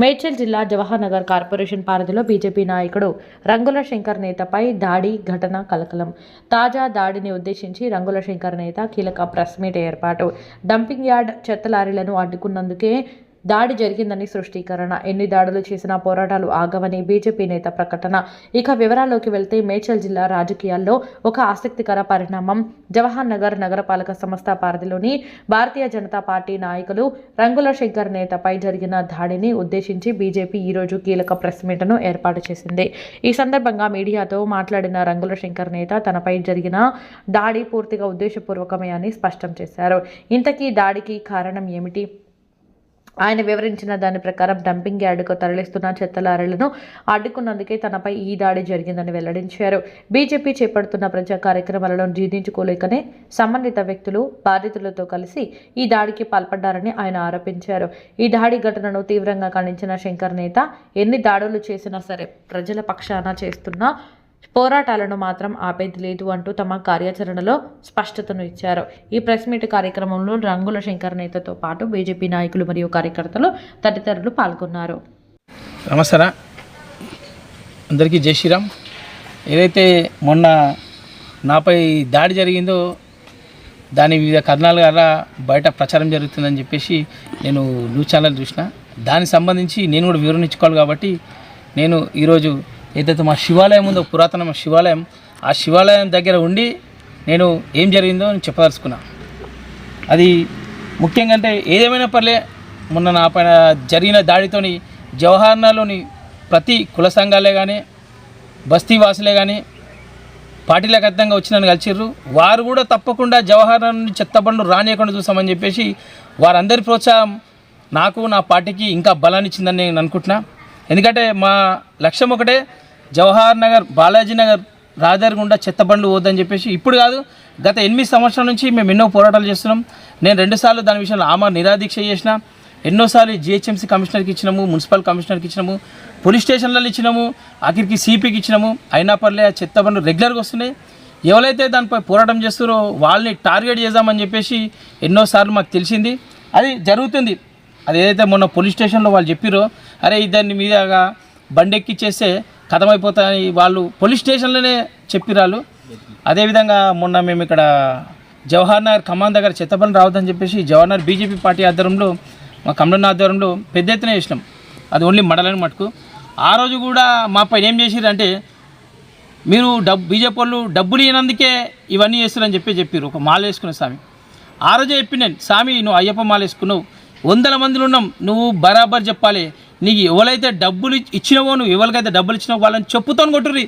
మేడ్చల్ జిల్లా జవహర్ నగర్ కార్పొరేషన్ పరిధిలో బీజేపీ నాయకుడు రంగుల శంకర్ నేతపై దాడి ఘటన కలకలం. తాజా దాడిని ఉద్దేశించి రంగుల శంకర్ నేత కీలక ప్రెస్ మీట్ ఏర్పాటు. డంపింగ్ యార్డ్ చెత్త లారీలను అడ్డుకున్నందుకే దాడి జరిగిందని సృష్టీకరణ. ఎన్ని దాడులు చేసినా పోరాటాలు ఆగవని బీజేపీ నేత ప్రకటన. ఇక వివరాల్లోకి వెళ్తే మేడ్చల్ జిల్లా రాజకీయాల్లో ఒక ఆసక్తికర పరిణామం. జవహర్ నగర్ నగరపాలక సంస్థ పరిధిలోని భారతీయ జనతా పార్టీ నాయకులు రంగుల శంకర్ నేతపై జరిగిన దాడిని ఉద్దేశించి బీజేపీ ఈరోజు కీలక ప్రెస్ మీట్ను ఏర్పాటు చేసింది. ఈ సందర్భంగా మీడియాతో మాట్లాడిన రంగుల శంకర్ నేత తనపై జరిగిన దాడి పూర్తిగా ఉద్దేశపూర్వకమే అని స్పష్టం చేశారు. ఇంతకీ దాడికి కారణం ఏమిటి? ఆయన వివరించిన దాని ప్రకారం డంపింగ్ యార్డుకు తరలిస్తున్న చెత్త లారీలను అడ్డుకున్నందుకే తనపై ఈ దాడి జరిగిందని వెల్లడించారు. బీజేపీ చేపడుతున్న ప్రజా కార్యక్రమాలను జీర్ణించుకోలేకనే సంబంధిత వ్యక్తులు బాధితులతో కలిసి ఈ దాడికి పాల్పడ్డారని ఆయన ఆరోపించారు. ఈ దాడి ఘటనను తీవ్రంగా ఖండించిన శంకర్ నేత ఎన్ని దాడులు చేసినా సరే ప్రజల పక్షాన చేస్తున్న పోరాటాలను మాత్రం ఆపేది లేదు అంటూ తమ కార్యాచరణలో స్పష్టతను ఇచ్చారు. ఈ ప్రెస్ మీట్ కార్యక్రమంలో రంగుల శంకర్ నేతతో పాటు బీజేపీ నాయకులు మరియు కార్యకర్తలు తదితరులు పాల్గొన్నారు. నమస్కారం. అందరికీ జై శ్రీరామ్. ఏదైతే మొన్న నాపై దాడి జరిగిందో దాని వివిధ కథనాల ద్వారా బయట ప్రచారం జరుగుతుందని చెప్పేసి నేను న్యూస్ ఛానల్ చూసిన. దానికి సంబంధించి నేను కూడా వివరణ ఇచ్చుకోవాలి కాబట్టి నేను ఈరోజు ఏదైతే మా శివాలయం ఉందో పురాతన శివాలయం ఆ శివాలయం దగ్గర ఉండి నేను ఏం జరిగిందో నేను చెప్పదలుచుకున్నా. అది ముఖ్యంగా అంటే ఏదేమైనా పర్లే మొన్న నా పైన జరిగిన దాడితోని జవహర్లాల్లోని ప్రతి కుల సంఘాలే కానీ బస్తీ వాసులే కానీ పార్టీలకు అర్థంగా వచ్చి నన్ను కలిసిర్రు. వారు కూడా తప్పకుండా జవహర్ నుండి చెత్తబండ్లు రానియకుండా చూసామని చెప్పేసి వారందరి ప్రోత్సాహం నాకు నా పార్టీకి ఇంకా బలాన్ని ఇచ్చిందని నేను అనుకుంటున్నా. ఎందుకంటే మా లక్ష్యం ఒకటే జవహర్ నగర్ బాలాజీ నగర్ రహదారి గుండా చెత్త పోద్దని చెప్పేసి ఇప్పుడు కాదు గత ఎనిమిది సంవత్సరాల నుంచి మేము ఎన్నో పోరాటాలు చేస్తున్నాం. నేను రెండుసార్లు దాని విషయంలో ఆమె నిరాదీక్ష చేసిన ఎన్నోసార్లు జిహెచ్ఎంసీ కమిషనర్కి ఇచ్చినాము మున్సిపల్ కమిషనర్కి ఇచ్చినాము పోలీస్ స్టేషన్లలో ఇచ్చినాము ఆఖరికి సిపికి ఇచ్చినాము అయినా పర్లే ఆ చెత్త బండ్లు రెగ్యులర్గా వస్తున్నాయి. ఎవరైతే దానిపై పోరాటం చేస్తారో వాళ్ళని టార్గెట్ చేద్దామని చెప్పేసి ఎన్నోసార్లు మాకు తెలిసింది. అది జరుగుతుంది. అది ఏదైతే మొన్న పోలీస్ స్టేషన్లో వాళ్ళు చెప్పారో అరే ఇద్దరిని మీదగా బండి ఎక్కిచ్చేస్తే కథమైపోతాయని వాళ్ళు పోలీస్ స్టేషన్లోనే చెప్పిరాళ్ళు. అదేవిధంగా మొన్న మేము ఇక్కడ జవహర్ నగర్ కమాన్ దగ్గర చెత్తపని రావద్దని చెప్పేసి జవహర్ నగర్ బీజేపీ పార్టీ ఆధ్వర్యంలో మా కమలన్న ఆధ్వర్యంలో పెద్ద ఎత్తున చేసినాం అది ఓన్లీ మడలని మటుకు. ఆ రోజు కూడా మా పైన ఏం చేసిరంటే మీరు డబ్బు బీజేపీ వాళ్ళు డబ్బులు ఇనందుకే ఇవన్నీ చేస్తారని చెప్పి చెప్పారు ఒక మాల వేసుకున్న స్వామి. ఆ రోజే చెప్పినాను స్వామి నువ్వు అయ్యప్ప మాల వేసుకున్నావు. వందల మందిలో ఉన్నాం. నువ్వు బరాబర్ చెప్పాలి. నీకు ఎవరైతే డబ్బులు ఇచ్చినవో నువ్వు ఎవరికైతే డబ్బులు ఇచ్చినావో వాళ్ళని చెప్పుతో కొట్టుర్రి.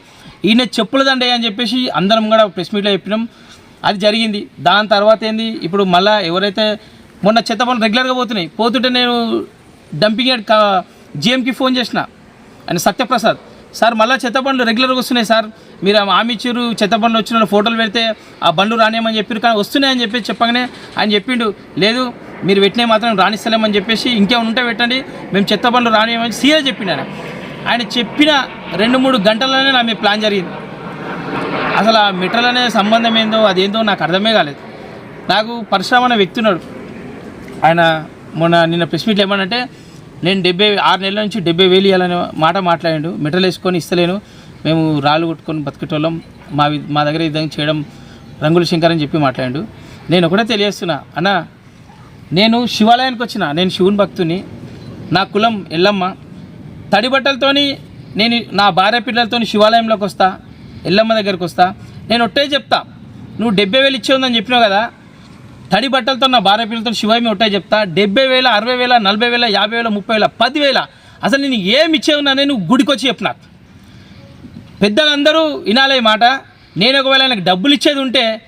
ఈయన చెప్పులదండే అని చెప్పేసి అందరం కూడా ప్రెస్ మీట్లో చెప్పినాం. అది జరిగింది. దాని తర్వాత ఏంది? ఇప్పుడు మళ్ళీ ఎవరైతే మొన్న చెత్త పనులు రెగ్యులర్గా పోతున్నాయి. పోతుంటే నేను డంపింగ్ యార్డ్ జిఎంకి ఫోన్ చేసిన. ఆయన సత్యప్రసాద్ సార్ మళ్ళీ చెత్త బండ్లు రెగ్యులర్గా వస్తున్నాయి సార్. మీరు ఆమె ఇచ్చారు చెత్త బండ్లు వచ్చిన ఫోటోలు పెడితే ఆ బండ్లు రానేమని చెప్పారు కానీ వస్తున్నాయని చెప్పేసి చెప్పగానే ఆయన చెప్పిండు లేదు మీరు పెట్టినవి మాత్రం రాణిస్తలేమని చెప్పేసి ఇంకేమైనా ఉంటే పెట్టండి. మేము చెత్త పనులు రానివ్వమని సీఏ చెప్పిండు ఆయన. ఆయన చెప్పిన రెండు మూడు గంటల్లోనే నా మీ ప్లాన్ జరిగింది. అసలు ఆ మెటల్ అనే సంబంధం ఏందో అదేందో నాకు అర్థమే కాలేదు. నాకు పరశురామ్ అనే వ్యక్తి ఉన్నాడు. ఆయన మొన్న నిన్న ప్రెస్ మీట్లో ఏమనంటే నేను డెబ్బై ఆరు నెలల నుంచి డెబ్బై వేలు ఇవ్వాలనే మాట మాట్లాడాడు. మెటల్ వేసుకొని ఇస్తలేను. మేము రాళ్ళు కొట్టుకొని బతికేటోళ్ళం. మా మా దగ్గర ఈ విధంగా చేయడం రంగుల శంకర్ అని చెప్పి మాట్లాడాడు. నేను ఒకటే తెలియజేస్తున్నా అన్న నేను శివాలయానికి వచ్చిన నేను శివుని భక్తుని నా కులం ఎల్లమ్మ. తడి బట్టలతోని నేను నా భార్య పిల్లలతోని శివాలయంలోకి వస్తా ఎల్లమ్మ దగ్గరికి వస్తా. నేను ఒట్టే చెప్తా నువ్వు డెబ్బై వేలు ఇచ్చేవుందని చెప్పినావు కదా తడి బట్టలతో నా భార్య పిల్లలతో శివాయి ఒట్టే చెప్తా. డెబ్బై వేల అరవై వేల నలభై వేల యాభై వేల ముప్పై వేల పదివేల అసలు నేను ఏమి ఇచ్చేవున్నానే నువ్వు గుడికి వచ్చి చెప్పినా. పెద్దలందరూ వినాలే మాట. నేను ఒకవేళ నాకు డబ్బులు ఇచ్చేది ఉంటే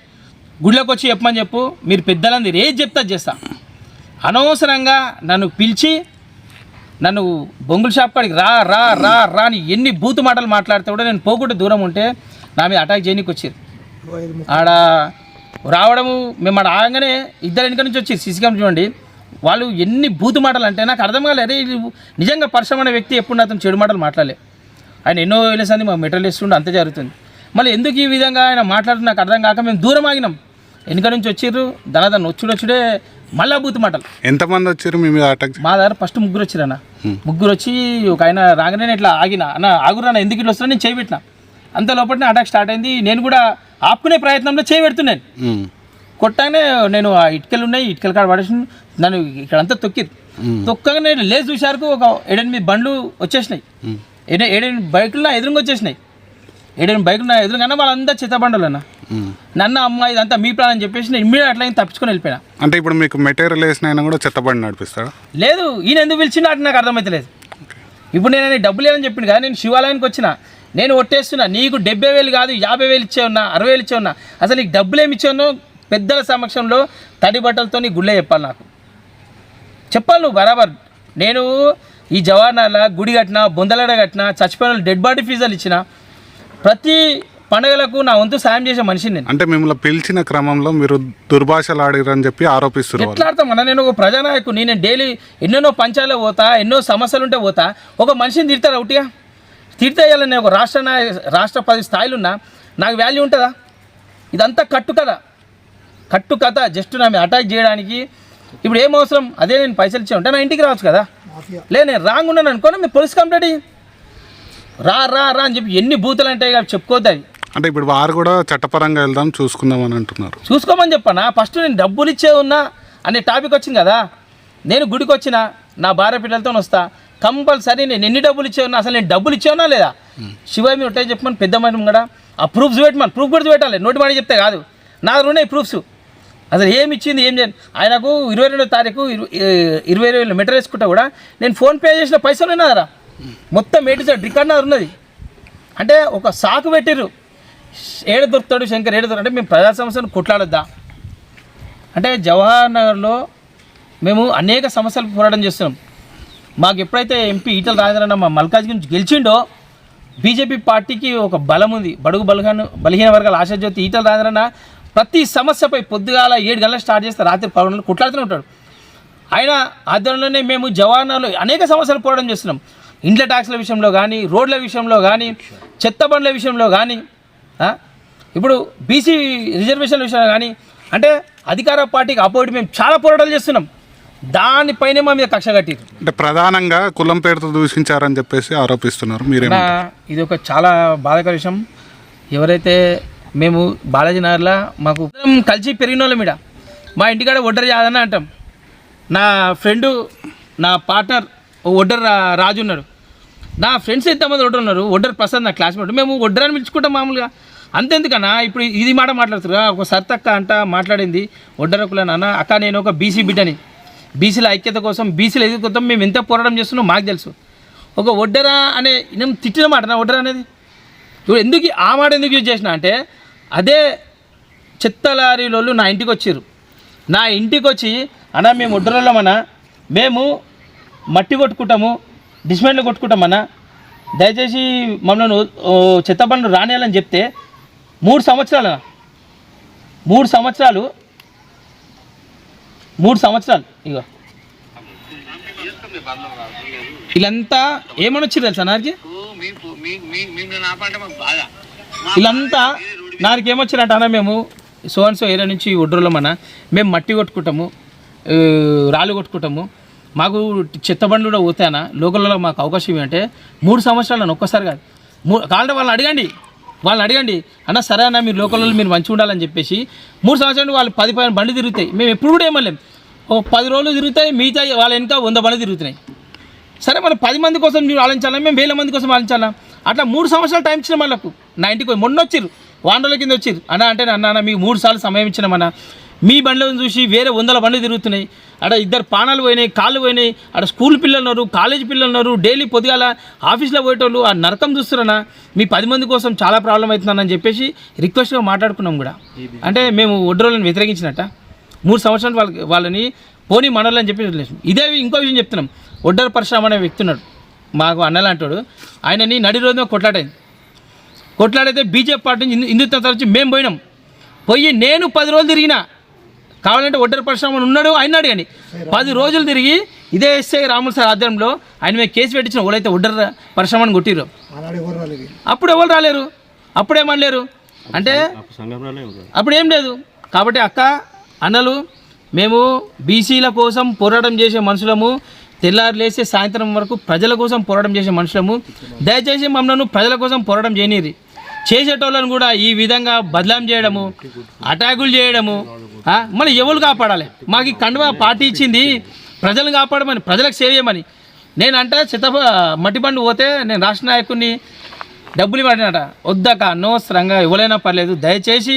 గుడిలోకి వచ్చి చెప్పమని చెప్పు. మీరు పెద్దలందరూ ఏది చెప్తా అది చేస్తా. అనవసరంగా నన్ను పిలిచి నన్ను బొంగుల షాప్ కాడికి రా రా రా రా అని ఎన్ని బూతు మాటలు మాట్లాడితే కూడా నేను పోకుండా దూరం ఉంటే నా మీద అటాక్ చేయనీకి వచ్చారు ఆడ రావడము మేము ఆడ ఆగగానే ఇద్దరు వెనక నుంచి వచ్చి సీసీ కెమెరా చూడండి. వాళ్ళు ఎన్ని బూతు మాటలు అంటే నాకు అర్థం కాలేదు. నిజంగా పరిశ్రమ అనే వ్యక్తి ఎప్పుడు అతను చెడు మాటలు మాట్లాడలే. ఆయన ఎన్నో వేల మా మెటల్ వేస్తుండే అంతే జరుగుతుంది. మళ్ళీ ఎందుకు ఈ విధంగా ఆయన మాట్లాడుతూ నాకు అర్థం కాక మేము దూరం ఆగినాం. వెనుక నుంచి వచ్చిర్రు దాని దాన్ని వచ్చుడొచ్చుడే మళ్ళా బూత్ మాటలు. ఎంతమంది వచ్చారు మీ మీద అటాక్ మా దగ్గర ఫస్ట్ ముగ్గురు వచ్చిరన్న ముగ్గురు వచ్చి ఒక ఆయన రాగానే ఇట్లా ఆగిన. అన్న ఆగురన్న ఎందుకు ఇట్లా వస్తున్నా నేను చేయి పెట్టిన అంత లోపలనే అటాక్ స్టార్ట్ అయింది. నేను కూడా ఆపుకునే ప్రయత్నంలో చేయి పెడుతున్నాను ఉమ్. కొట్టగానే నేను ఆ ఇటుకలు ఉన్నాయి ఇటుకల కాడ పడేసి నన్ను ఇక్కడంతా తొక్కిరు తొక్కగానే నేను లేచి చూసారకు ఒక ఏడెనిమిది బండ్లు వచ్చేసినాయి. ఏడే- ఏడెనిమిది బైకులు నా ఎదురుగా వచ్చేసినాయి. ఏడెనిమిది బైకులు నా ఎదురుగానే వాళ్ళంతా చిత్త బండ్లు అన్న. నన్ను అమ్మ ఇదంతా మీ ప్లాన్ అని చెప్పేసి నేను ఇమ్మీడియట్ అట్లా తప్పించుకొని వెళ్ళిపోయినా. అంటే ఇప్పుడు మీకు మెటీరియల్ వేసిన కూడా చెత్తబండి నడిపిస్తాడా? లేదు ఈయన ఎందుకు పిలిచిండో అటు నాకు అర్థమవుతలేదు ఇప్పుడు నేను డబ్బులు లేదని చెప్పిండు కదా నేను శివాలయానికి వచ్చిన నేను ఒట్టేస్తున్నా నీకు డెబ్బై వేలు కాదు యాభై వేలు ఇచ్చే ఉన్నా అరవై వేలు ఇచ్చే ఉన్నా అసలు నీకు డబ్బులు ఏమి ఇచ్చే ఉన్నావు పెద్దల సమక్షంలో తడి బట్టలతో నీ గుళ్ళే చెప్పాలి నాకు. చెప్పాలి నువ్వు బరాబర్. నేను ఈ జవాహర్లాల గుడి కట్టిన బొందలడ కట్టిన చచ్చిపోయిన డెడ్ బాడీ ఫీజులు ఇచ్చిన ప్రతి పండుగలకు నా వంతు సాయం చేసే మనిషిని నేను. అంటే మిమ్మల్ని పిలిచిన క్రమంలో మీరు దుర్భాషలు ఆడిరని చెప్పి ఆరోపిస్తున్నారు. ఎట్లా అన్న? నేను ఒక ప్రజానాయకుని నేను డైలీ ఎన్నెన్నో పంచాల్లో పోతా ఎన్నో సమస్యలు ఉంటే పోతా ఒక మనిషిని తిడతారా ఒకటిగా తిడితే ఇవ్వాలి నేను ఒక రాష్ట్ర నాయ రాష్ట్ర పది స్థాయిలు ఉన్నా నాకు వాల్యూ ఉంటుందా? ఇదంతా కట్టు కథ. కట్టు కథ జస్ట్ నా మీద అటాక్ చేయడానికి. ఇప్పుడు ఏం అవసరం? అదే నేను పైసలు ఇచ్చా ఉంటే. నా ఇంటికి రావచ్చు కదా? లే నేను రాంగ్ ఉన్నాను అనుకోని మీరు పోలీస్ కంప్లైంట్. రా రా రా అని చెప్పి ఎన్ని బూతులు అంటే ఇక చెప్పుకోద్దు అవి. అంటే ఇప్పుడు వారు కూడా చట్టపరంగా వెళ్దాం చూసుకుందాం అని అంటున్నారు. చూసుకోమని చెప్పనా? ఫస్ట్ నేను డబ్బులు ఇచ్చే ఉన్నా అనే టాపిక్ వచ్చింది కదా? నేను గుడికి వచ్చిన నా భార్య పిల్లలతో వస్తా కంపల్సరీ నేను ఎన్ని డబ్బులు ఇచ్చే ఉన్నా అసలు నేను డబ్బులు ఇచ్చే ఉన్నా లేదా శివ మీరు ఒకటే చెప్పమని పెద్ద మనిషి కూడా ఆ ప్రూఫ్స్ పెట్టమని ప్రూఫ్ కూడా పెట్టాలి నోటి మాట చెప్తే కాదు. నా దగ్గర ఉన్నాయి ప్రూఫ్స్. అసలు ఏమి ఇచ్చింది ఏం చేయండి ఆయనకు ఇరవై రెండో తారీఖు ఇరవై వేలు మీటర్ వేసుకుంటా కూడా నేను ఫోన్ పే చేసిన పైసలు ఉన్నారా మొత్తం ఏటి రికార్డ్ నాది ఉన్నది. అంటే ఒక సాకు పెట్టిర్రు. ఏడ దొరుకుతాడు శంకర్ ఏడు దొరుకుతాడు అంటే మేము ప్రజా సమస్యను కొట్లాడొద్దా? అంటే జవహర్ నగర్లో మేము అనేక సమస్యలు పోరాటం చేస్తున్నాం. మాకు ఎప్పుడైతే ఎంపీ ఈటల రాజేంద్రన్న మా మల్కాజ్ గురించి గెలిచిండో బీజేపీ పార్టీకి ఒక బలం ఉంది. బడుగు బలగాను బలహీన వర్గాల ఆశాజ్యోతి ఈటల రాజేంద్రన్న ప్రతి సమస్యపై పొద్దుగాల ఏడు గంటల స్టార్ట్ చేస్తే రాత్రి పది కొట్లాడుతూనే ఉంటాడు. ఆయన ఆధ్వర్యంలోనే మేము జవానాలు అనేక సమస్యలు పోరాటం చేస్తున్నాం. ఇండ్ల ట్యాక్స్ల విషయంలో కానీ రోడ్ల విషయంలో కానీ చెత్త బండ్ల విషయంలో కానీ ఇప్పుడు బీసీ రిజర్వేషన్ల విషయంలో కానీ అంటే అధికార పార్టీకి అపోజిట్ మేము చాలా పోరాటాలు చేస్తున్నాం. దానిపైనే మా మీద కక్ష కట్టిరు అంటే ప్రధానంగా కులం పేరుతో దూషించారని చెప్పేసి ఆరోపిస్తున్నారు. మీరేం ఇది ఒక చాలా బాధాకర విషయం. ఎవరైతే మేము బాలాజీ నగర్లో మాకు కలిసి పెరిగిన వాళ్ళం ఈడ మా ఇంటికాడ ఒడ్డర్ యాదన్న అంటాం. నా ఫ్రెండు నా పార్ట్నర్ ఒడ్డర్ రాజు ఉన్నాడు. నా ఫ్రెండ్స్ ఎంతమంది ఒడ్డర్ ఉన్నారు? ఒడ్డర్ ప్రసాద్ నా క్లాస్మేట్. మేము ఒడ్డర్ అని పిలుచుకుంటాం మామూలుగా. అంతెందుకన్నా ఇప్పుడు ఇది మాట మాట్లాడుతున్నా ఒక సర్తక్క అంట మాట్లాడింది ఒడ్డరకుల నాన్న అక్క నేను ఒక బీసీ బిడ్డని. బీసీల ఐక్యత కోసం బీసీల ఎదుగు కోసం మేము ఎంత పోరాటం చేస్తున్నాం మాకు తెలుసు. ఒక ఒడ్డరా అనే నేను తిట్టిన మాట నా ఒడ్డరా అనేది? ఇప్పుడు ఎందుకు ఆ మాట ఎందుకు యూజ్ చేసిన అంటే అదే చెత్త లారీలోళ్ళు నా ఇంటికి వచ్చారు నా ఇంటికి వచ్చి అన్న మేము ఒడ్డరోళ్ళమన్నా మేము మట్టి కొట్టుకుంటాము డిస్మెంట్లు కొట్టుకుంటామన్నా దయచేసి మమ్మల్ని ఓ- చెత్త రానియాలని చెప్తే మూడు సంవత్సరాలు. మూడు సంవత్సరాలు. మూడు సంవత్సరాలు. ఇగో. వీళ్ళంతా ఏమని వచ్చారు తెలుసా నాకి వీళ్ళంతా నారికి ఏమొచ్చారంట అన్న మేము సోన్సో సో ఏరియా నుంచి ఒడ్రులమన్న మేము మట్టి కొట్టుకుంటాము రాళ్ళు కొట్టుకుంటాము. మాకు చెత్త బండ్లు కూడా పోతాయన్న లోకల్లో మాకు అవకాశం ఏమంటే మూడు సంవత్సరాలు ఒక్కసారి కాదు. మూ కావాలంటే వాళ్ళని అడగండి. వాళ్ళని అడగండి అన్న సరే అన్న మీరు లోకల్లో మీరు మంచిగా ఉండాలని చెప్పేసి మూడు సంవత్సరాలు వాళ్ళు పది పది బండ్లు తిరుగుతాయి. మేము ఎప్పుడు కూడా ఏమలేం ఓ పది రోజులు తిరుగుతాయి మిగతా వాళ్ళ వెనక వంద బండ్లు తిరుగుతున్నాయి. సరే మనం పది మంది కోసం మీరు ఆలోచించాలా? మేము వేల మంది కోసం ఆలోచించాలా? అట్లా మూడు సంవత్సరాలు టైం ఇచ్చిన వాళ్ళకు నా ఇంటికి మొన్న వచ్చిర్రు వానల కింద వచ్చిర్రు. అన్న అంటే అన్న మీకు మూడు సార్లు సమయం ఇచ్చినామన్నా మీ బండ్లను చూసి వేరే వందల బండ్లు తిరుగుతున్నాయి. అక్కడ ఇద్దరు పానాలు పోయినాయి కాళ్ళు పోయినాయి. అక్కడ స్కూల్ పిల్లలు ఉన్నారు కాలేజ్ పిల్లలు ఉన్నారు డైలీ పొద్దుగాల ఆఫీస్లో పోయేటోళ్ళు ఆ నరకం చూస్తున్నారన్నా మీ పది మంది కోసం చాలా ప్రాబ్లం అవుతుందని చెప్పేసి రిక్వెస్ట్గా మాట్లాడుకున్నాం కూడా. అంటే మేము ఒడ్రోళ్ళని వ్యతిరేకించినట్ట. మూడు సంవత్సరాలు వాళ్ళకి వాళ్ళని పోనీ మనల్ని అని చెప్పి ఇదే ఇంకో విషయం చెప్తున్నాం. ఒడ్డర పరశురామ్ అనే వ్యక్తి ఉన్నాడు. మాకు అన్నలాంటాడు ఆయనని నడి రోజున కొట్లాడైంది. కొట్లాడైతే బీజేపీ పార్టీ నుంచి హిందుత్వం తరచి మేము పోయినాం. పోయి నేను పది రోజులు తిరిగినా కావాలంటే ఒడ్డర పరశురామని ఉన్నాడు ఆయన అడిగండి పది రోజులు తిరిగి ఇదే ఎస్ఐ రాముల సార్ ఆధ్వర్యంలో ఆయన మీద కేసు పెట్టించిన వాళ్ళైతే ఒడ్డర పరశురామని కొట్టిరు అప్పుడు ఎవరు రాలేరు? అప్పుడేమనలేరు అంటే అప్పుడు ఏం లేదు. కాబట్టి అక్క అన్నలు మేము బీసీల కోసం పోరాటం చేసే మనుషులము తెల్లారు లేస్తే సాయంత్రం వరకు ప్రజల కోసం పోరాటం చేసే మనుషులము దయచేసి మమ్మల్ని ప్రజల కోసం పోరాటం చేయనీరి చేసేటోళ్ళని కూడా ఈ విధంగా బదలాం చేయడము అటాకులు చేయడము మళ్ళీ ఎవరు కాపాడాలి? మాకు ఈ కండువా పార్టీ ఇచ్చింది ప్రజలను కాపాడమని ప్రజలకు సేవ చేయమని. నేను అంటే చిత్త మట్టి పోతే నేను రాష్ట్ర నాయకుడిని డబ్బులు ఇవ్వడినట వద్దక అనవసరంగా ఇవ్వలేనా పర్లేదు దయచేసి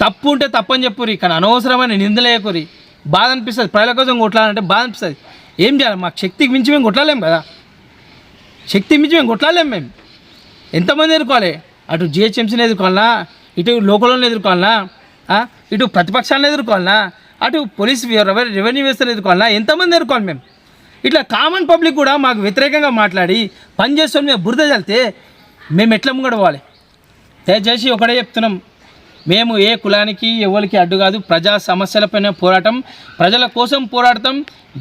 తప్పు ఉంటే తప్పని చెప్పురి కానీ అనవసరమైన నిందలేయకురి బాధ అనిపిస్తుంది ప్రజల కోసం కొట్లాలంటే బాధ అనిపిస్తుంది. ఏం చేయాలి? మాకు శక్తికి మించి మేము కొట్లాలేము కదా. శక్తికి మించి మేము కొట్లాలేము మేము. ఎంతమంది ఎదుర్కోవాలి? అటు జిహెచ్ఎంసీని ఎదుర్కోవాలనా? ఇటు లోకల్ని ఎదుర్కోవాలనా? ఇటు ప్రతిపక్షాలను ఎదుర్కోవాలనా? అటు పోలీస్ రెవెన్యూ వ్యవస్థను ఎదుర్కోవాలనా? ఎంతమంది ఎదుర్కోవాలి మేము? ఇట్లా కామన్ పబ్లిక్ కూడా మాకు వ్యతిరేకంగా మాట్లాడి పని చేస్తాం మేము బురద చల్లితే మేము ఎట్లా ముంగడవాలి దయచేసి ఒకటే చెప్తున్నాం. మేము ఏ కులానికి ఎవరికి అడ్డు కాదు. ప్రజా సమస్యలపైన పోరాటం. ప్రజల కోసం పోరాడతాం.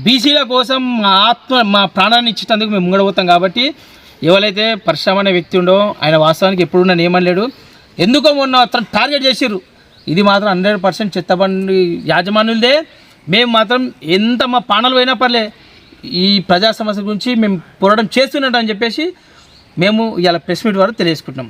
బీసీల కోసం మా ఆత్మ మా ప్రాణాన్ని ఇచ్చేటందుకు మేము ముంగడబోతాం కాబట్టి ఎవరైతే పరిశ్రమ అనే వ్యక్తి ఉండో ఆయన వాస్తవానికి ఎప్పుడున్న నియమం లేడు. ఎందుకో మొన్న అతను టార్గెట్ చేసిర్రు. ఇది మాత్రం హండ్రెడ్ పర్సెంట్ చెత్తబండి యాజమానులదే మేము మాత్రం ఎంత మా ప్రాణాలు పోయినా పర్లే ఈ ప్రజా సమస్య గురించి మేము పోరాటం చేస్తున్నట్టు అని చెప్పేసి మేము ఇలా ప్రెస్ మీట్ వారు తెలియజేసుకుంటున్నాం.